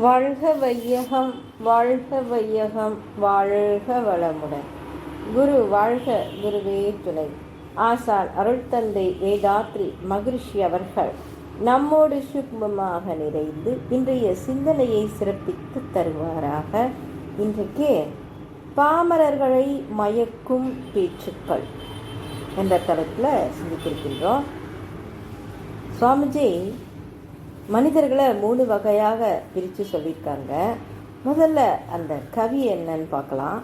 வாழ்க வையகம் வாழ்க வையகம் வாழ்க வளமுடன். குரு வாழ்க குருவே துணை. ஆசான் அருள்தந்தை வேதாத்ரி மகிழ்ச்சி அவர்கள் நம்மோடு சுக்மமாக நிறைந்து இன்றைய சிந்தனையை சிறப்பித்து தருவாராக. இன்றைக்கே பாமரர்களை மயக்கும் பேச்சுக்கள் என்ற தலைப்பில் சிந்தித்திருக்கின்றோம். சுவாமிஜி மனிதர்களை மூணு வகையாக பிரித்து சொல்லியிருக்காங்க. முதல்ல அந்த கவி என்னன்னு பார்க்கலாம்.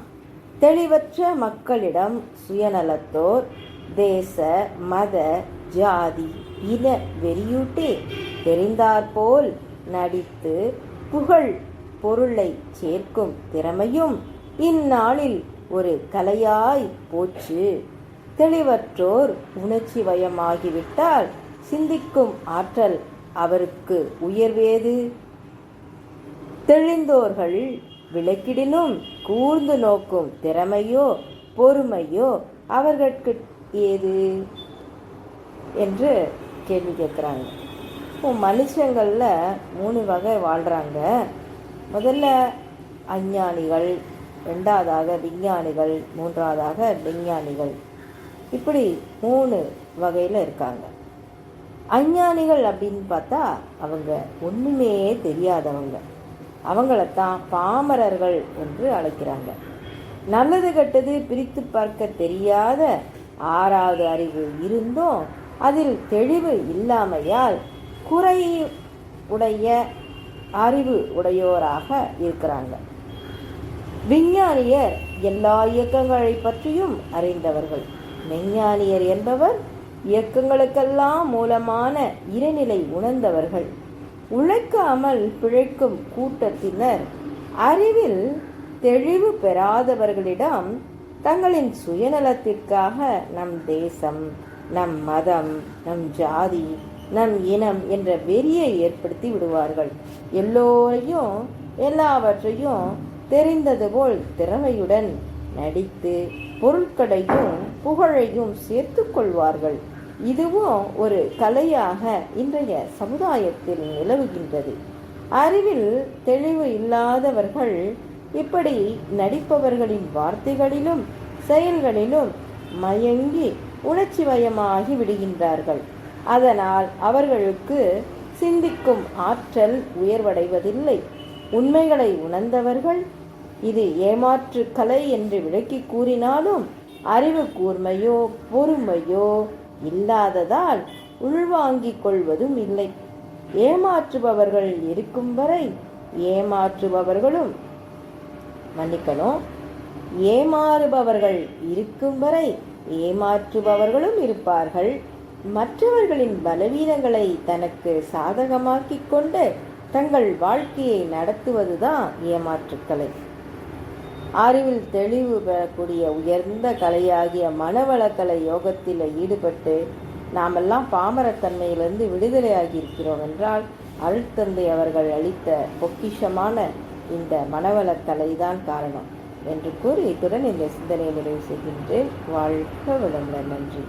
தெளிவற்ற மக்களிடம் சுயநலத்தோர் தேச மத ஜாதி இன வெறியூட்டி தெரிந்தாற்போல் நடித்து புகழ் பொருளை சேர்க்கும் திறமையும் இந்நாளில் ஒரு கலையாய் போச்சு. தெளிவற்றோர் உணர்ச்சி வயமாகிவிட்டால் சிந்திக்கும் ஆற்றல் அவருக்கு உயர்வேது. தெளிந்தோர்கள் விளக்கிடினும் கூர்ந்து நோக்கும் திறமையோ பொறுமையோ அவர்களுக்கு ஏது? என்று கேள்வி கேட்குறாங்க. இப்போ மனுஷங்களில் மூணு வகை வாழ்கிறாங்க முதல்ல அஞ்ஞானிகள் ரெண்டாவதாக விஞ்ஞானிகள் மூன்றாவதாக விஞ்ஞானிகள். இப்படி மூணு வகையில் இருக்காங்க. அஞ்ஞானிகள் அப்படின்னு பார்த்தா அவங்க ஒன்றுமே தெரியாதவங்க. அவங்களத்தான் பாமரர்கள் என்று அழைக்கிறாங்க. நல்லது கெட்டது பிரித்து பார்க்க தெரியாத ஆறாவது அறிவு இருந்தும் அதில் தெளிவு இல்லாமையால் குறை உடைய அறிவு உடையோராக இருக்கிறாங்க. விஞ்ஞானியர் எல்லா இயக்கங்களை பற்றியும் அறிந்தவர்கள். மெஞ்ஞானியர் என்பவர் இயக்கங்களுக்கெல்லாம் மூலமான இறைநிலை உணர்ந்தவர்கள். உழைக்காமல் பிழைக்கும் கூட்டத்தினர் அறிவில் தெளிவு பெறாதவர்களிடம் தங்களின் சுயநலத்திற்காக நம் தேசம் நம் மதம் நம் ஜாதி நம் இனம் என்ற வெறியை ஏற்படுத்தி விடுவார்கள். எல்லோரையும் எல்லாவற்றையும் தெரிந்தது போல் திறமையுடன் நடித்து பொருட்களையும் புகழையும் சேர்த்து கொள்வார்கள். இதுவும் ஒரு கலையாக இன்றைய சமுதாயத்தில் நிலவுகின்றது. அறிவில் தெளிவு இல்லாதவர்கள் இப்படி நடிப்பவர்களின் வார்த்தைகளிலும் செயல்களிலும் மயங்கி உணர்ச்சி வயமாகி விடுகின்றார்கள். அதனால் அவர்களுக்கு சிந்திக்கும் ஆற்றல் உயர்வடைவதில்லை. உண்மைகளை உணர்ந்தவர்கள் இது ஏமாற்று கலை என்று விளக்கி கூறினாலும் அறிவு கூர்மையோ பொறுமையோ இல்லாததால் உள்வாங்கிக் கொள்வதும் இல்லை. ஏமாற்றுபவர்கள் இருக்கும் வரை ஏமாற்றுபவர்களும் மன்னிக்கணும். ஏமாறுபவர்கள் இருக்கும் வரை ஏமாற்றுபவர்களும் இருப்பார்கள். மற்றவர்களின் பலவீனங்களை தனக்கு சாதகமாக்கிக் கொண்டு தங்கள் வாழ்க்கையை நடத்துவதுதான் ஏமாற்றுக்கலை. அறிவில் தெளிவு பெறக்கூடிய உயர்ந்த கலையாகிய மனவளக்கலை யோகத்தில் ஈடுபட்டு நாமெல்லாம் பாமரத்தன்மையிலிருந்து விடுதலையாகி இருக்கிறோம் என்றால் அருள்தந்தை அவர்கள் அளித்த பொக்கிஷமான இந்த மனவளக்கலை தான் காரணம் என்று கூறி இத்துடன் இந்த சிந்தனையை நிறைவு செய்கின்றேன். வாழ்க வளமுடன். நன்றி.